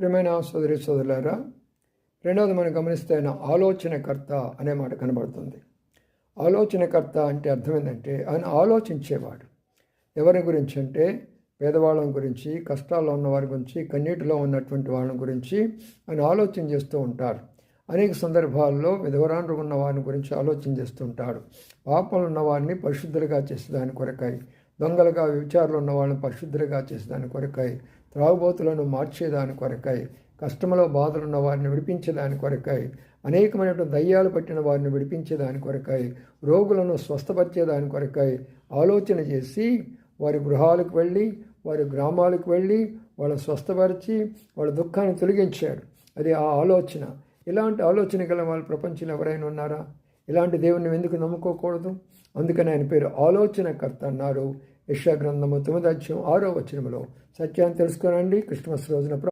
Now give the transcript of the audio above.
ప్రియమైన సోదరి సోదరులారా రెండవది మనం గమనిస్తే ఆయన ఆలోచనకర్త అనే మాట కనబడుతుంది. ఆలోచనకర్త అంటే అర్థం ఏంటంటే ఆయన ఆలోచించేవాడు. ఎవరి గురించి అంటే పేదవాళ్ళం గురించి కష్టాల్లో ఉన్న వారి గురించి కన్నీటిలో ఉన్నటువంటి వాళ్ళ గురించి ఆయన ఆలోచన చేస్తూ ఉంటారు. అనేక సందర్భాల్లో విధవరాండ్రు ఉన్న వారిని గురించి ఆలోచన చేస్తుంటాడు పాపంలో ఉన్న వారిని పరిశుద్ధులుగా చేసేదాని కొరకాయి దొంగలుగా విచారాలు ఉన్న వాళ్ళని పరిశుద్ధులుగా చేసేదాని కొరకాయి త్రాగుబోతులను మార్చేదాని కొరకాయి కష్టంలో బాధలున్న వారిని విడిపించేదాని కొరకాయి అనేకమైనటువంటి దయ్యాలు పట్టిన వారిని విడిపించేదాని కొరకాయి రోగులను స్వస్థపరిచేదాని కొరకాయి ఆలోచన చేసి వారి గృహాలకు వెళ్ళి వారి గ్రామాలకు వెళ్ళి వాళ్ళని స్వస్థపరిచి వాళ్ళ దుఃఖాన్ని తొలగించాడు. అది ఆ ఆలోచన. ఇలాంటి ఆలోచన గల వాళ్ళ ప్రపంచంలో ఎవరైనా ఉన్నారా? ఇలాంటి దేవుణ్ణి ఎందుకు నమ్ముకోకూడదు? అందుకని ఆయన పేరు ఆలోచనకర్త అన్నారు. యశా గ్రంథము తొమ్మిది అధ్యాయం ఆరో వచనములో సత్యాన్ని తెలుసుకోనండి. క్రిస్మస్ రోజున